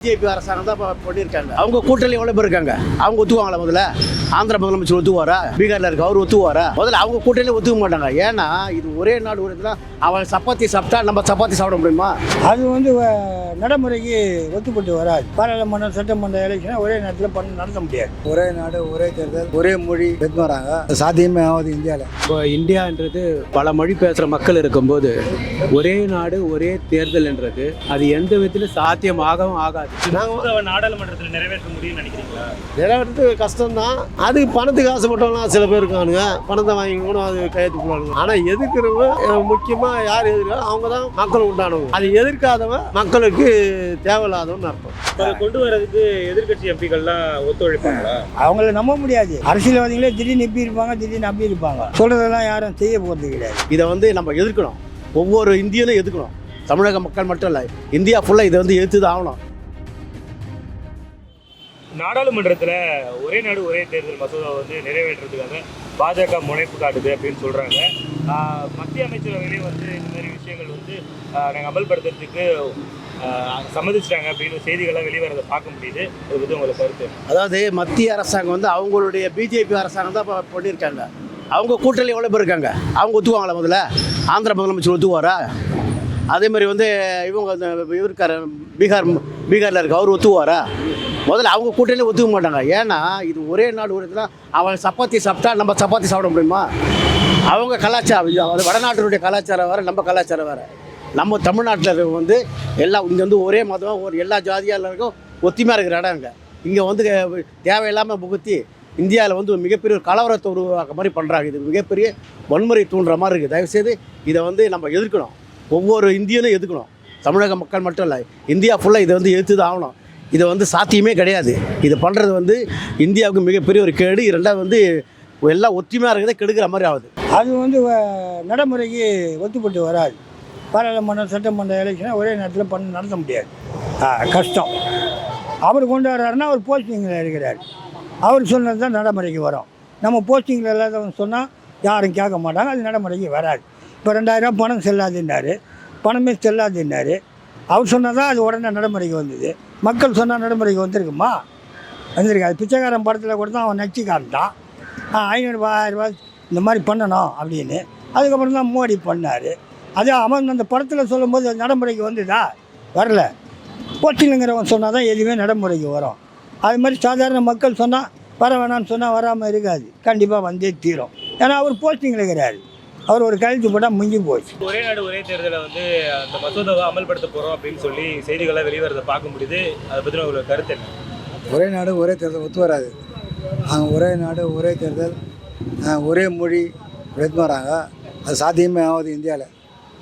BJP அரசாங்கம் தான் இப்போ பண்ணியிருக்காங்க. அவங்க கூட்டணி எவ்வளோ பேர் இருக்காங்க? அவங்க ஒத்துக்குவாங்களா முதல்ல? ஆந்திர முதலமைச்சர் ஒத்துக்குவாரா? பீகாரில் இருக்க அவர் ஒத்துக்குவாரா? முதல்ல அவங்க கூட்டணி ஒத்துக்க மாட்டாங்க. ஏன்னா இது ஒரே நாடு ஒரு இதுனா அவன் சப்பாத்தி சாப்பிட்டா நம்ம சப்பாத்தி சாப்பிட முடியுமா? அது வந்து வ- நடைமுறைக்கு ஒத்துப்பட்டு வராது. பாராளுமன்றம் சட்டமன்ற எலெக்ஷனை ஒரே நேரத்தில் பண்ண நடத்த முடியாது. ஒரே நாடு ஒரே தேர்தல் ஒரே மொழி எடுத்து வராங்க சாத்தியமே ஆகுது இந்தியாவில் இப்போ இந்தியான்றது பல மொழி பேசுகிற மக்கள் இருக்கும்போது ஒரே நாடு ஒரே தேர்தல்ன்றது அது எந்த விதத்திலும் சாத்தியமாகவும் ஆகாது. நாங்கள் நாடாளுமன்றத்தில் நிறைவேற்ற முடியும்னு நினைக்கிறீங்களா? நிறைவேறது கஷ்டம்தான். அது பணத்துக்கு ஆசைப்பட்டவங்களாம் சில பேர் இருக்கானுங்க. பணத்தை வாங்கி கூட அது கையெழுத்து போடுவாங்க ஆனால் எதிர்க்கிறவங்க முக்கியமாக யார் எதிர்க்கிறோம் அவங்க தான் மக்கள் உண்டானவங்க. அது எதிர்க்காதவன் மக்களுக்கு தேவையில்லாதவன்னு அர்த்தம். அதை கொண்டு வரதுக்கு எதிர்க்கட்சி எம்பிகள்லாம் ஒத்துழைப்பாங்களா? அவங்கள நம்ப முடியாது. அரசியல்வாதிகளே திடீர்னு இப்படி இருப்பாங்க திடீர்னு அப்படி இருப்பாங்க. சொல்றதெல்லாம் யாரும் செய்ய போகிறது கிடையாது. இதை வந்து நம்ம எதிர்க்கணும். ஒவ்வொரு இந்தியனும் எதிர்க்கணும். தமிழக மக்கள் மட்டும் இல்லை இந்தியா ஃபுல்லாக இதை வந்து எதிர்த்து தான் ஆகணும். நாடாளுமன்றத்தில் ஒரே நாடு ஒரே தேர்தல் மசோதா வந்து நிறைவேற்றுறதுக்காக பாஜக முனைப்பு காட்டுது அப்படின்னு சொல்கிறாங்க மத்திய அமைச்சரவையிலே வந்து இந்த மாதிரி விஷயங்கள் வந்து நாங்கள் அமல்படுத்துறதுக்கு சம்மதிச்சிட்டாங்க அப்படின்னு செய்திகள்லாம் வெளிவரதை பார்க்க முடியுது. அதை பற்றி உங்களை கருத்து அதாவது மத்திய அரசாங்கம் வந்து அவங்களுடைய பிஜேபி அரசாங்கம் தான் இப்போ பண்ணியிருக்காங்க அவங்க கூட்டணி எவ்வளோ பேர் இருக்காங்க? அவங்க ஒத்துக்குவாங்களா முதல்ல? ஆந்திர முதலமைச்சர் ஒத்துக்குவாரா? அதே மாதிரி வந்து இவங்க இந்த இருக்கார் பீகார் பீகாரில் இருக்க அவர் ஒத்துக்குவாரா? முதல்ல அவங்க கூட்டணி ஒத்துக்க மாட்டாங்க. ஏன்னா இது ஒரே நாடு ஒரு இதுனா அவன் சப்பாத்தி சாப்பிட்டா நம்ம சப்பாத்தி சாப்பிட முடியுமா? அவங்க கலாச்சாரம் அது வடநாட்டினுடைய கலாச்சாரம் வேறு நம்ம கலாச்சாரம் வேறு. நம்ம தமிழ்நாட்டில் வந்து எல்லா இங்கே வந்து ஒரே மதம் ஒரு எல்லா ஜாதியாக இருக்கும் இருக்கிற இடம் இங்கே இங்கே வந்து தேவையில்லாமல் புகுத்தி இந்தியாவில் வந்து ஒரு மிகப்பெரிய ஒரு கலவரத்தை உருவாக்க மாதிரி பண்ணுறாங்க இது மிகப்பெரிய வன்முறை தூண்டுற மாதிரி இருக்குது தயவுசெய்து இதை வந்து நம்ம எதிர்க்கணும். ஒவ்வொரு இந்தியனும் எதிர்க்கணும். தமிழக மக்கள் மட்டும் இல்லை இந்தியா ஃபுல்லாக இதை வந்து எதிர்த்து தான் ஆகணும். இது வந்து சாத்தியமே கிடையாது. இது பண்ணுறது வந்து இந்தியாவுக்கு மிகப்பெரிய ஒரு கேடு. இரண்டாவது வந்து எல்லாம் ஒற்றுமையாக இருக்கிறத கெடுக்கிற மாதிரி ஆகுது. அது வந்து வ- நடைமுறைக்கு ஒத்துப்பட்டு வராது. பாராளுமன்றம் சட்டமன்ற எலெக்ஷனை ஒரே நேரத்தில் பண்ண நடத்த முடியாது. கஷ்டம். அவர் கொண்டு வர்றாருன்னா அவர் போஸ்டிங்கில் இருக்கிறார். அவர் சொன்னது தான் நடைமுறைக்கு வரும். நம்ம போஸ்டிங்கில் இல்லாதவங்க சொன்னால் யாரும் கேட்க மாட்டாங்க. அது நடைமுறைக்கு வராது. இப்போ ரெண்டாயிரம் பணம் செல்லாதுன்னாரு. பணமே செல்லாதுன்னாரு. அவர் சொன்னால் தான் அது உடனே நடைமுறைக்கு வந்தது. மக்கள் சொன்னால் நடைமுறைக்கு வந்திருக்குமா? வந்திருக்காது பிச்சைக்காரன் படத்தில் கூட தான் அவன் நச்சு தான் ஆ ஆயிரரூபா இந்த மாதிரி பண்ணணும் அப்படின்னு. அதுக்கப்புறம் தான் மோடி பண்ணார். அது அவன் அந்த படத்தில் சொல்லும்போது அது நடைமுறைக்கு வந்துதா? வரல. போட்டிலுங்கிறவன் சொன்னால் தான் எதுவுமே நடைமுறைக்கு வரும். அது மாதிரி சாதாரண மக்கள் சொன்னால் வர வேணாம்னு சொன்னால் வராமல் இருக்காது. கண்டிப்பாக வந்தே தீரும். ஏன்னா அவர் போஸ்டிங்கில் இருக்கிறாரு. அவர் ஒரு கழுத்து போட்டால் முடிஞ்சு போச்சு. ஒரே நாடு ஒரே தேர்தலை வந்து அந்த மசோதாவை அமல்படுத்த போகிறோம் அப்படின்னு சொல்லி செய்திகள்லாம் வெளிவரதை பார்க்க முடியுது. அதை பற்றி உங்களுக்கு கருத்து என்ன? ஒரே நாடு ஒரே தேர்தல் ஒத்து வராது. அவங்க ஒரே நாடு ஒரே தேர்தல் ஒரே மொழி எடுத்து வராங்க அது சாத்தியமே ஆகுது இந்தியாவில்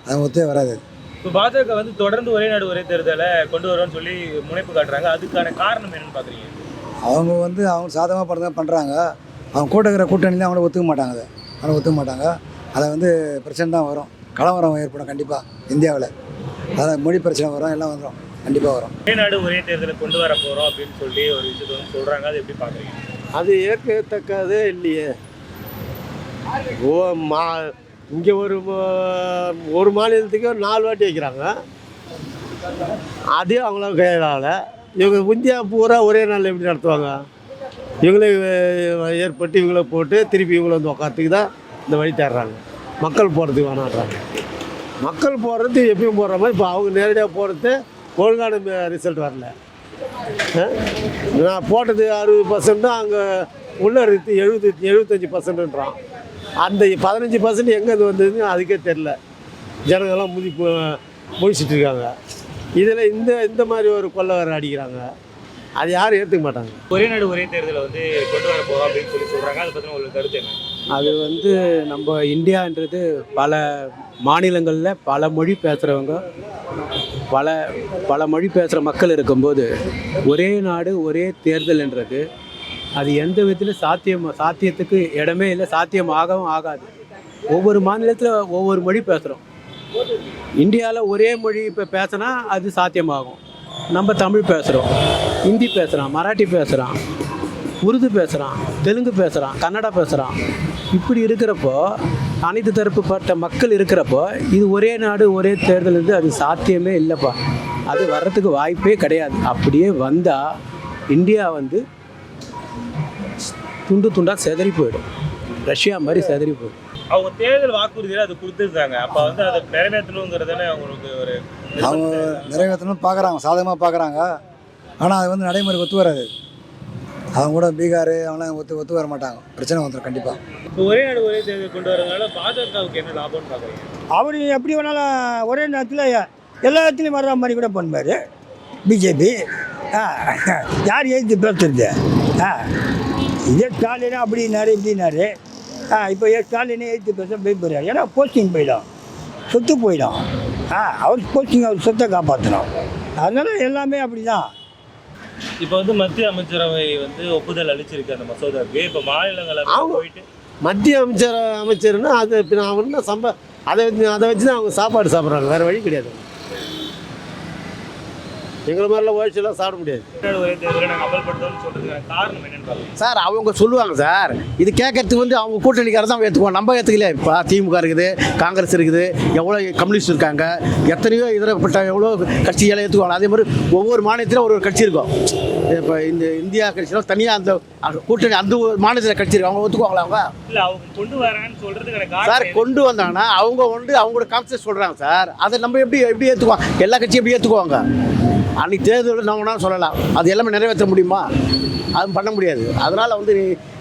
அது ஒத்தே வராது. இப்போ பாஜக வந்து தொடர்ந்து ஒரே நாடு ஒரே தேர்தலை கொண்டு வரோம்னு சொல்லி முனைப்பு காட்டுறாங்க. அதுக்கான காரணம் என்னன்னு பார்க்குறீங்க அவங்க வந்து அவங்க சாதகமாக பண்ண பண்ணுறாங்க அவங்க கூட இருக்கிற கூட்டணியில் அவங்கள ஒத்துக்க மாட்டாங்க. அதை. அவங்கள ஒத்துக்க மாட்டாங்க. அதை வந்து பிரச்சனை தான் வரும். கலவரம் ஏற்படும் கண்டிப்பாக இந்தியாவில். அதான் மொழி பிரச்சனை வரும் எல்லாம் வந்துடும் கண்டிப்பாக வரும். ஒரே நாடு ஒரே தேர்தலை கொண்டு வர போகிறோம் அப்படின்னு சொல்லி ஒரு விஷயத்தை வந்து சொல்கிறாங்க அது எப்படி பார்க்குறீங்க? அது ஏற்கத்தக்கதே இல்லையே. ஓ மா இங்கே ஒரு ஒரு மாநிலத்துக்கு ஒரு நாலு வாட்டி வைக்கிறாங்க. அதே அவங்களாம் கையாள இவங்க இந்தியா பூரா ஒரே நாள் எப்படி நடத்துவாங்க? இவங்களே ஏற்பட்டு இவங்கள போட்டு திருப்பி இவங்கள வந்து உக்காத்துக்கு தான் இந்த வழி தேடுறாங்க. மக்கள் போகிறதுக்கு வேணாடுறாங்க மக்கள் போகிறது எப்பயும் போடுற மாதிரி இப்போ அவங்க நேரடியாக போகிறது ஒழுங்கான ரிசல்ட் வரல. நான் போட்டது அறுபது பர்சன்ட்டும் அங்கே உள்ள இருக்கு எழுபது எழுபத்தஞ்சி பர்சன்ட்ன்றான் அந்த பதினஞ்சு பர்சன்ட் எங்கேருந்து வந்ததுன்னு அதுக்கே தெரில ஜனங்கள்லாம் முதி முடிச்சிட்டு இருக்காங்க. இதில் இந்த இந்த மாதிரி ஒரு கொள்ளை வேறு அடிக்கிறாங்க. அது யாரும் ஏற்றுக்க மாட்டாங்க. ஒரே நாடு ஒரே தேர்தலை வந்து கொண்டு வர போகிறோம் அப்படின்னு சொல்லி சொல்கிறாங்க அதை பற்றி உங்களுக்கு கருத்து என்ன? அது வந்து நம்ம இந்தியான்றது பல மாநிலங்களில் பல மொழி பேசுகிறவங்க பல பல மொழி பேசுகிற மக்கள் இருக்கும்போது ஒரே நாடு ஒரே தேர்தல்ன்றது அது எந்த விதத்திலும் சாத்தியம் சாத்தியத்துக்கு இடமே இல்லை சாத்தியமாகவும் ஆகாது. ஒவ்வொரு மாநிலத்தில் ஒவ்வொரு மொழி பேசுகிறோம் இந்தியாவில் ஒரே மொழி இப்போ பேசினா அது சாத்தியமாகும். நம்ம தமிழ் பேசுகிறோம் ஹிந்தி பேசுகிறான் மராட்டி பேசுகிறான் உருது பேசுகிறான் தெலுங்கு பேசுகிறான் கன்னடா பேசுகிறான் இப்படி இருக்கிறப்போ அனைத்து தரப்புப்பட்ட மக்கள் இருக்கிறப்போ இது ஒரே நாடு ஒரே தேர்தல் இருந்து அது சாத்தியமே இல்லைப்பா. அது வர்றதுக்கு வாய்ப்பே கிடையாது. அப்படியே வந்தால் இந்தியா வந்து துண்டு துண்டாக செதறி போயிடும். ரஷ்யா மாதிரி செதறி போயிடும் அவங்க தேர்தல் வாக்குறுதியில அது கொடுத்துருக்காங்க. அப்ப வந்து அதை நிறைவேற்றணுங்கிறதானே அவங்களுக்கு ஒரு அவங்க நிறைவேற்றணும்னு பார்க்குறாங்க சாதகமாக பார்க்குறாங்க ஆனால் அது வந்து நடைமுறைக்கு ஒத்து வராது. அவங்க கூட பீகார் அவங்களாம் ஒத்து ஒத்து வர மாட்டாங்க. பிரச்சனை வந்துடும் கண்டிப்பாக இப்ப ஒரே நாடு ஒரே தேர்தல் கொண்டு வரதுனால பாஜகவுக்கு என்ன லாபம்னு பாக்குறீங்க? அவர் எப்படி வேணாலும் ஒரே நேரத்தில் எல்லா இடத்துலையும் வர்ற மாதிரி கூட பண்ணுவார். பிஜேபி. ஆ யார் எழுத்து பேசுறது ஆ இதே ஸ்டாலின் அப்படின்னாரு இப்படின்னாரு ஆ இப்போ ஏ ஸ்டாலினே எழுத்து பேச போயிடுறாரு ஏன்னா போஸ்டிங் போயிடும். சொத்து போயிடும். ஆ அவர் போஸ்டிங் அவர் சொத்தை காப்பாற்றணும் அதனால எல்லாமே அப்படி தான் இப்ப வந்து மத்திய அமைச்சரவை வந்து ஒப்புதல் அளிச்சிருக்கு அந்த மசோதாவுக்கு. இப்ப மாநிலங்களவை அவங்க- போயிட்டு மத்திய அமைச்சர் அமைச்சர்னா அது பின்ன அவங்க என்ன சம்ப அதை வச்சு அதை வச்சு தான் அவங்க சாப்பாடு சாப்பிட்றாங்க. வேறு வழி கிடையாது. எங்களை மாதிரிலாம் ஓய்ச்செல்லாம் சாப்பிட முடியாது. சார் அவங்க சொல்லுவாங்க சார் இது கேட்கறதுக்கு வந்து அவங்க கூட்டணிக்காரர் தான் ஏற்றுக்குவோம் நம்ம ஏற்றுக்கல இப்போ திமுக இருக்குது காங்கிரஸ் இருக்குது எவ்வளோ கம்யூனிஸ்ட் இருக்காங்க எத்தனையோ இதரப்பட்ட எவ்வளோ கட்சிகளை ஏற்றுக்குவாங்க அதே மாதிரி ஒவ்வொரு மாநிலத்திலும் ஒரு ஒரு கட்சி இருக்கும். இப்போ இந்த இந்தியா கட்சியில் தனியாக அந்த கூட்டணி அந்த ஒரு மாநிலத்தில் கட்சி இருக்கு. அவங்க ஒத்துக்குவாங்களா அவங்க? இல்லை அவங்க கொண்டு வரேன்னு சொல்றதுக்கான சார் கொண்டு வந்தாங்கன்னா அவங்க வந்து அவங்களோட கான்செப்ட் சொல்கிறாங்க சார். அதை நம்ம எப்படி எப்படி ஏற்றுக்குவோம் எல்லா கட்சியும் எப்படி ஏற்றுக்குவாங்க அன்னைக்கு தேர்தல் நம்ம வேணாலும் சொல்லலாம். அது எல்லாமே நிறைவேற்ற முடியுமா? அது பண்ண முடியாது. அதனால் வந்து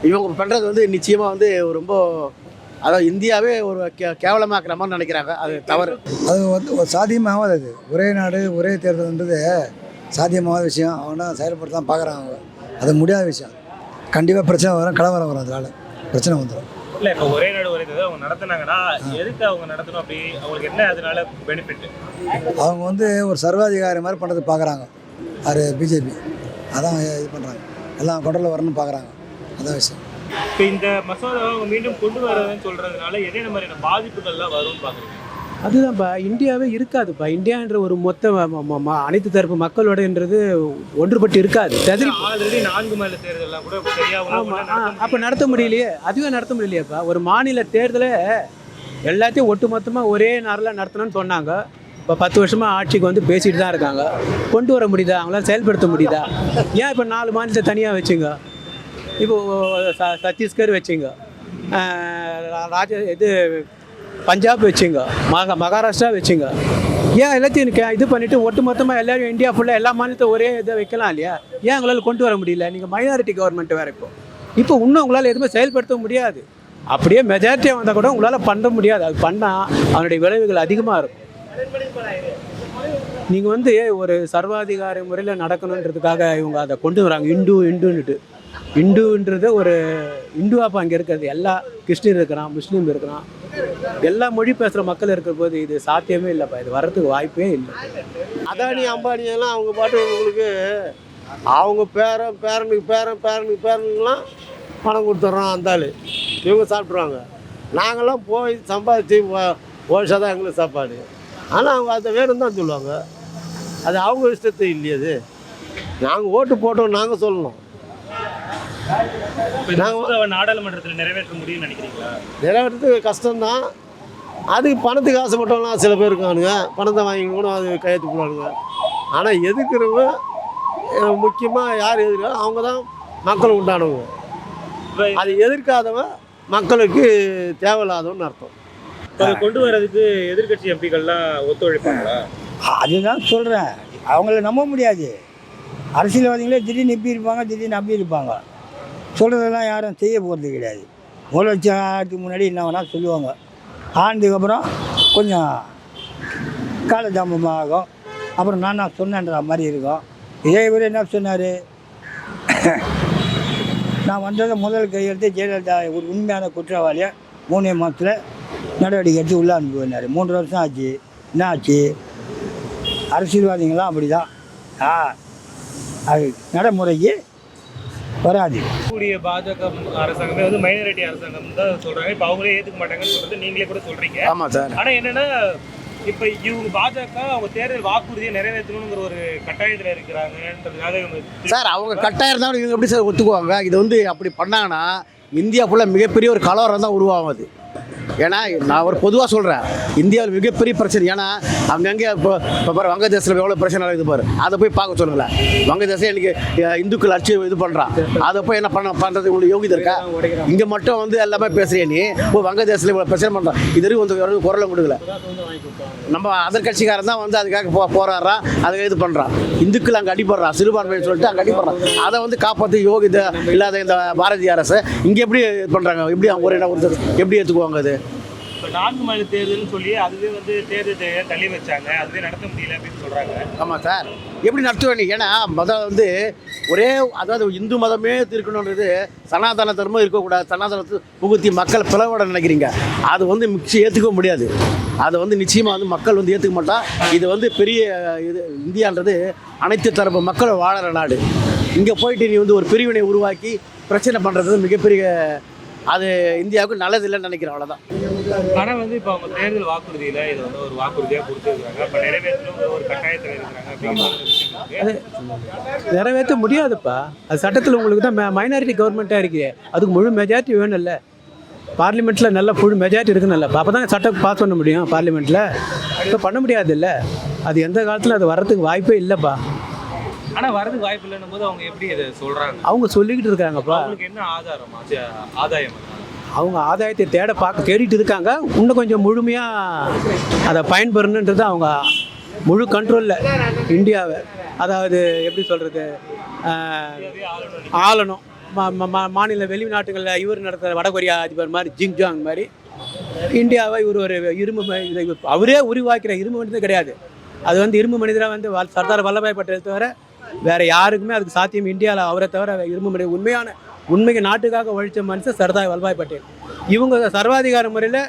இவங்க பண்ணுறது வந்து நிச்சயமாக வந்து ரொம்ப அதாவது இந்தியாவே ஒரு கே கேவலமாக்குற மாதிரி நினைக்கிறாங்க. அது தவறு. அது வந்து ஒரு சாத்தியமாகாது அது. ஒரே நாடு ஒரே தேர்தல்ன்றது சாத்தியமாகாத விஷயம். அவனா செயல்படுத்த தான் பார்க்குறாங்க அவங்க. அது முடியாத விஷயம். கண்டிப்பாக பிரச்சனை வரும் கலவரம் வரும் அதனால். பிரச்சனை வந்துடும் இல்ல இப்ப ஒரே நாடு தேர்தல் அவங்க நடத்துனாங்கன்னா எதுக்கு அவங்க நடத்தணும் அப்படி? அவங்களுக்கு என்ன அதனால பெனிஃபிட் அவங்க வந்து ஒரு சர்வாதிகாரி மாதிரி பண்ணுறது பார்க்குறாங்க அது பிஜேபி. அதான் இது பண்ணுறாங்க எல்லாம் கொண்டல வரணும்னு பார்க்குறாங்க அதான் விஷயம். இப்ப இந்த மசோதாவை அவங்க மீண்டும் கொண்டு வரதுன்னு சொல்றதுனால என்னென்ன மாதிரியான பாதிப்புகள்லாம் வரும்னு பாக்குறீங்க? அதுதான்ப்பா இந்தியாவே இருக்காதுப்பா. இந்தியான்ற ஒரு மொத்த அனைத்து தரப்பு மக்களோடன்றது ஒன்றுபட்டு இருக்காது. ஆல்ரெடி நான்கு மாநில தேர்தல்லாம் கூட சரியா ஆமா அப்போ நடத்த முடியலையே. அதுவே நடத்த முடியலையேப்பா. ஒரு மாநில தேர்தலை எல்லாத்தையும் ஒட்டுமொத்தமாக ஒரே நாளில் நடத்தணும்னு சொன்னாங்க. இப்போ பத்து வருஷமாக ஆட்சிக்கு வந்து பேசிட்டு தான் இருக்காங்க. கொண்டு வர முடியுதா? அவங்களால செயல்படுத்த முடியுதா? ஏன் இப்போ நாலு மாநிலத்தை தனியாக வச்சுங்க? இப்போ ச சத்தீஸ்கர் வச்சுங்க. ராஜ இது பஞ்சாப் வச்சுங்க மகா மகாராஷ்டிரா வச்சுங்க. ஏன் எல்லாத்தையும் கே- இது பண்ணிவிட்டு ஒட்டு மொத்தமாக எல்லாரும் இந்தியா ஃபுல்லாக எல்லா மாநிலத்தையும் ஒரே இதை வைக்கலாம் இல்லையா? ஏன் உங்களால் கொண்டு வர முடியல? நீங்கள் மைனாரிட்டி கவர்மெண்ட் வேறு இப்போ. இப்போ இன்னும் உங்களால் எதுவுமே செயல்படுத்த முடியாது. அப்படியே மெஜாரிட்டியாக வந்தால் கூட உங்களால் பண்ண முடியாது. அது பண்ணால் அவனுடைய விளைவுகள் அதிகமாக இருக்கும். நீங்கள் வந்து ஒரு சர்வாதிகார முறையில் நடக்கணுன்றதுக்காக இவங்க அதை கொண்டு வராங்க. இந்து இந்துன்னுட்டு. இந்துன்றது ஒரு இந்துவாப்பா அங்கே இருக்கிறது. எல்லா கிறிஸ்டின் இருக்கிறான் முஸ்லீம் இருக்கிறான். எல்லா மொழி பேசுகிற மக்கள் இருக்கிற போது இது சாத்தியமே இல்லைப்பா. இது வர்றதுக்கு வாய்ப்பே இல்லை. அதானி அம்பானியெல்லாம் அவங்க பாட்டு உங்களுக்கு அவங்க பேரன் பேரனுக்கு பேரன் பேரனுக்கு பேரனுக்குலாம் பணம் கொடுத்துட்றோம் அந்த ஆள். இவங்க சாப்பிட்ருவாங்க. நாங்களாம் போய் சம்பாதிச்சு ஓஷா தான் எங்களுக்கு சாப்பாடு. ஆனால் அவங்க அதை வேணும் தான் சொல்லுவாங்க. அது அவங்க இஷ்டத்து இல்லையே அது. நாங்கள் ஓட்டு போட்டோம் நாங்கள் சொல்லணும். மசோதாவை நாடாளுமன்றத்தில் நிறைவேற்ற முடியும்னு நினைக்கிறீங்களா? நிறைவேற்றுறது கஷ்டம்தான். அதுக்கு பணத்துக்கு ஆசைப்பட்டவங்களாம் சில பேர் இருக்கானுங்க. பணத்தை வாங்கி கூட அது கையெழுத்து போடுவானுங்க. ஆனால் எதுக்குறவங்க முக்கியமாக யார் எதிர்க்க அவங்க தான் மக்கள் உண்டானவங்க. அது எதிர்க்காதவன் மக்களுக்கு தேவையில்லாதவன்னு அர்த்தம். அதை கொண்டு வரதுக்கு எதிர்க்கட்சி எம்பிக்கள்லாம் ஒத்துழைப்பாங்களா? அதுதான் சொல்கிறேன் அவங்கள நம்ப முடியாது. அரசியல்வாதிகளே திடீர்னு நம்பி இருப்பாங்க திடீர்னு நம்பி இருப்பாங்க. சொல்கிறதெல்லாம் யாரும் செய்ய போகிறது கிடையாது. ஒரு லட்சம் ஆயிரத்துக்கு முன்னாடி என்ன வேணால் சொல்லுவாங்க. ஆனதுக்கப்புறம் கொஞ்சம் காலதாமமாக ஆகும். அப்புறம் நான் நான் சொன்னேன்ற மாதிரி இருக்கும். இதே இவர் என்ன சொன்னார்? நான் வந்ததை முதல் கையெழுத்து ஜெயலலிதா ஒரு உண்மையான குற்றவாளியை மூணே மாதத்தில் நடவடிக்கை எடுத்து உள்ளே அனுப்பி வந்தார் மூன்று வருஷம் ஆச்சு. என்ன ஆச்சு? அரசியல்வாதிகளாம் அப்படி தான் ஆ அது நடைமுறைக்கு வராது. கூடிய பாஜக அரசாங்கமே வந்து மைனாரிட்டி அரசாங்கம் தான் சொல்றாங்க. இப்ப அவங்களே ஏத்துக்க மாட்டாங்கன்னு சொல்றது நீங்களே கூட சொல்றீங்க. ஆமாம் சார். ஆனா என்னன்னா இப்ப இவங்க பாஜக அவங்க தேர்தல் வாக்குறுதியை நிறைவேற்றணுங்கிற ஒரு கட்டாயத்துல இருக்கிறாங்கன்றதுக்காக இவங்க சார் அவங்க கட்டாயம் இருந்தாலும் இவங்க எப்படி சார் ஒத்துக்குவாங்க? இது வந்து அப்படி பண்ணாங்கன்னா இந்தியா ஃபுல்லாக மிகப்பெரிய ஒரு கலவரம் தான் உருவாகும் அது. ஏன்னா நான் ஒரு பொதுவாக சொல்கிறேன் இந்தியாவில் மிகப்பெரிய பிரச்சனை ஏன்னா அங்கங்கே இப்போ இப்போ பாரு வங்கதேசத்தில் எவ்வளோ பிரச்சனை நடக்குது பாரு அதை போய் பார்க்க சொல்லுங்களேன் வங்கதேசம் இன்னைக்கு இந்துக்கள் அடிச்சு இது பண்ணுறான் அதை போய் என்ன பண்ண பண்ணுறது உங்களுக்கு யோகிதை இருக்கா? இங்கே மட்டும் வந்து எல்லாமே பேசுகிறேன் நீ? இப்போ வங்கதேசத்தில் இவ்வளோ பிரச்சனை பண்ணுறான் இது வரைக்கும் வந்து யாரும் கொடுக்கல. நம்ம அதர் கட்சிக்காரன் தான் வந்து அதுக்காக போ போராடுறான் அதுக்காக இது பண்ணுறான் இந்துக்கள் அங்கே அடிபடுறான் சிறுபான்மைன்னு சொல்லிட்டு அங்கே அடிபடுறான் அதை வந்து காப்பாற்றி யோகித இல்லாத இந்த பாரதிய அரசு இங்கே எப்படி இது பண்ணுறாங்க எப்படி அவங்க ஒரே ஒரு எப்படி ஏற்றுக்குவாங்க அது? நான்கு மணி தேர்தல்னு சொல்லி அதுவே வந்து தேர்தல் தள்ளி வச்சாங்க. அதுவே நடத்த முடியல அப்படின்னு சொல்றாங்க. ஆமாம் சார் எப்படி நடத்துவேன் ஏன்னா மதம் வந்து ஒரே அதாவது இந்து மதமே திருக்கணுன்றது சனாதன தர்மம் இருக்கக்கூடாது. சனாதனத்தை புகுத்தி மக்கள் பிளவுட நினைக்கிறீங்க. அது வந்து மிக்சி ஏற்றுக்க முடியாது. அதை வந்து நிச்சயமாக வந்து மக்கள் வந்து ஏற்றுக்க மாட்டா. இது வந்து பெரிய இது இந்தியான்றது அனைத்து தரப்பு மக்கள் வாழற நாடு. இங்கே போயிட்டு நீ வந்து ஒரு பிரிவினை உருவாக்கி பிரச்சனை பண்ணுறது மிகப்பெரிய அது இந்தியாவுக்கு நல்லது இல்லைன்னு நினைக்கிறேன் அவ்வளோதான் ஆனா வந்து இப்போ அவங்க தேர்தல் வாக்குறுதியில இது வந்து ஒரு வாக்குறுதியா கொடுத்துருக்காங்க இப்போ நிறைவேற்றணும் ஒரு கட்டாயத்தில் இருக்கிறாங்க அப்படிங்கிற. நிறைவேற்ற முடியாதுப்பா. அது சட்டத்தில் உங்களுக்கு தான் மைனாரிட்டி கவர்மெண்ட்டாக இருக்கு. அதுக்கு முழு மெஜாரிட்டி வேணும்ல. பார்லிமெண்ட்டில் நல்ல ஃபுல் மெஜாரிட்டி இருக்குன்னு அப்போ தான் சட்டம் பாஸ் பண்ண முடியும் பார்லிமெண்ட்டில் இப்போ பண்ண முடியாதுல்ல. அது எந்த காலத்தில் அது வர்றதுக்கு வாய்ப்பே இல்லைப்பா. ஆனா வரதுக்கு வாய்ப்பு இல்லைன்னும் போது அவங்க எப்படி இதை சொல்றாங்க? அவங்க சொல்லிக்கிட்டு இருக்காங்கப்பா. அவங்களுக்கு என்ன ஆதாரம்? ஆதாயம் அவங்க ஆதாயத்தை தேட பார்க்க தேடிட்டு இருக்காங்க. இன்னும் கொஞ்சம் முழுமையாக அதை பயன்பெறணுன்றது அவங்க முழு கண்ட்ரோலில் இந்தியாவை. அதாவது எப்படி சொல்கிறது ஆளணும். மா- மா- மா- மாநில வெளிநாட்டுகளில் இவர் நடத்துகிற வடகொரியா அதிபர் மாதிரி ஜிங்ஜாங் மாதிரி. இந்தியாவை இவர் ஒரு இரும்பு அவரே உருவாக்கிற இரும்பு மனிதன் கிடையாது. அது வந்து இரும்பு மனிதராக வந்து வ- சர்தார் வல்லபாய் பட்டேல் தவிர வேறு யாருக்குமே அதுக்கு சாத்தியம் இந்தியாவில் அவரை தவிர இரும்பு மனிதன் உண்மையான உண்மைக்கு நாட்டுக்காக உழைச்ச மனுஷன் சர்தார் வல்லபாய் பட்டேல். இவங்க சர்வாதிகார முறையில்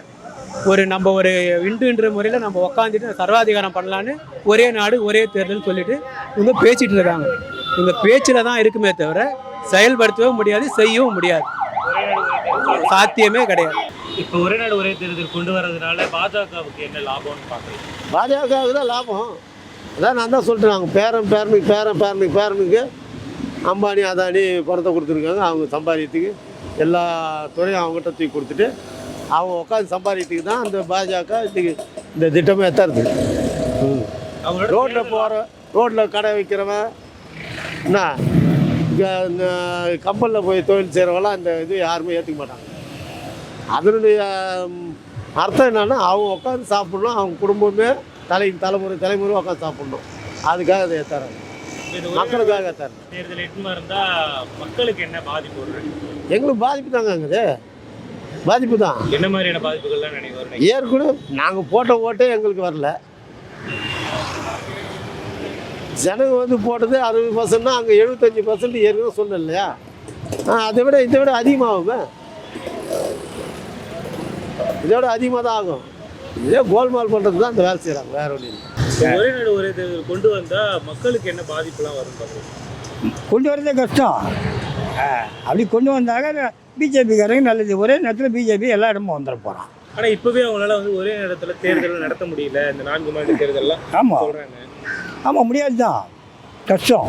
ஒரு நம்ம ஒரு இந்துன்ற முறையில் நம்ம உக்காந்துட்டு சர்வாதிகாரம் பண்ணலான்னு ஒரே நாடு ஒரே தேர்தல் சொல்லிட்டு இவங்க பேசிட்டு இருக்காங்க. இவங்க பேச்சில் தான் இருக்குமே தவிர செயல்படுத்தவும் முடியாது செய்யவும் முடியாது. ஒரே நாடு ஒரே தேர்தல் சாத்தியமே கிடையாது. இப்போ ஒரே நாடு ஒரே தேர்தல் கொண்டு வரதுனால பாஜகவுக்கு என்ன லாபம்னு பார்க்குறீங்க பாஜகவுக்கு தான் லாபம். அதான் நான் தான் சொல்லிட்டேன் அவங்க பேரன் பேரனுக்கு பேரன் பேரனுக்கு பேரனுக்கு அம்பானி அதானி பணத்தை கொடுத்துருக்காங்க. அவங்க சம்பாதியத்துக்கு எல்லா துறையும் அவங்ககிட்ட தூக்கி கொடுத்துட்டு அவங்க உட்காந்து சம்பாதியத்துக்கு தான் அந்த பாஜக இன்னைக்கு இந்த திட்டமே அவங்களோட ரோட்டில் போகிற ரோட்டில் கடை வைக்கிறவன் என்ன? இந்த கம்பெனியில் போய் தொழில் செய்கிறவங்களாம் இந்த இது யாருமே ஏற்றுக்க மாட்டாங்க. அதனுடைய அர்த்தம் என்னன்னா அவங்க உட்காந்து சாப்பிடணும். அவங்க குடும்பமே தலை தலைமுறை தலைமுறை உட்காந்து சாப்பிடணும். அதுக்காக அதை நாடு மக்களுக்காக ஏற்றுறாங்க தேர்தல் எட்டுமா மக்களுக்கு என்ன பாதிப்பு வரும்? எங்களுக்கு பாதிப்பு தாங்க அங்குது பாதிப்பு தான். என்ன மாதிரியான பாதிப்புகள்லாம் வரும் ஏற்கனவே நாங்கள் போட்ட ஓட்டே எங்களுக்கு வரல. ஜனங்க வந்து போட்டது அறுபது பர்சன்ட்னா அங்கே எழுபத்தஞ்சி பர்சன்ட் ஏற்கனவே சொன்னேன் இல்லையா? ஆ அதை விட இதை விட அதிகமாகுமே. இதை விட அதிகமாக தான் ஆகும். இதே கோல்மால் பண்ணுறது தான் இந்த வேலை செய்கிறாங்க வேற ஒன்றும் ஒரே நாடு ஒரே தேர்தல் கொண்டு வந்தா மக்களுக்கு என்ன பாதிப்புலாம் வரும் கொண்டு வரதே கஷ்டம். ஆ, அப்படி கொண்டு வந்தாங்க பிஜேபிக்காரங்க நல்லது. ஒரே நேரத்தில் பிஜேபி எல்லா இடமும் வந்துட போகிறான் ஆனா இப்பவே அவங்களால வந்து ஒரே நேரத்துல தேர்தல் நடத்த முடியல. இந்த நான்கு மாநில தேர்தல்லாம் ஆமாம் ஆமாம் முடியாது தான் கஷ்டம்.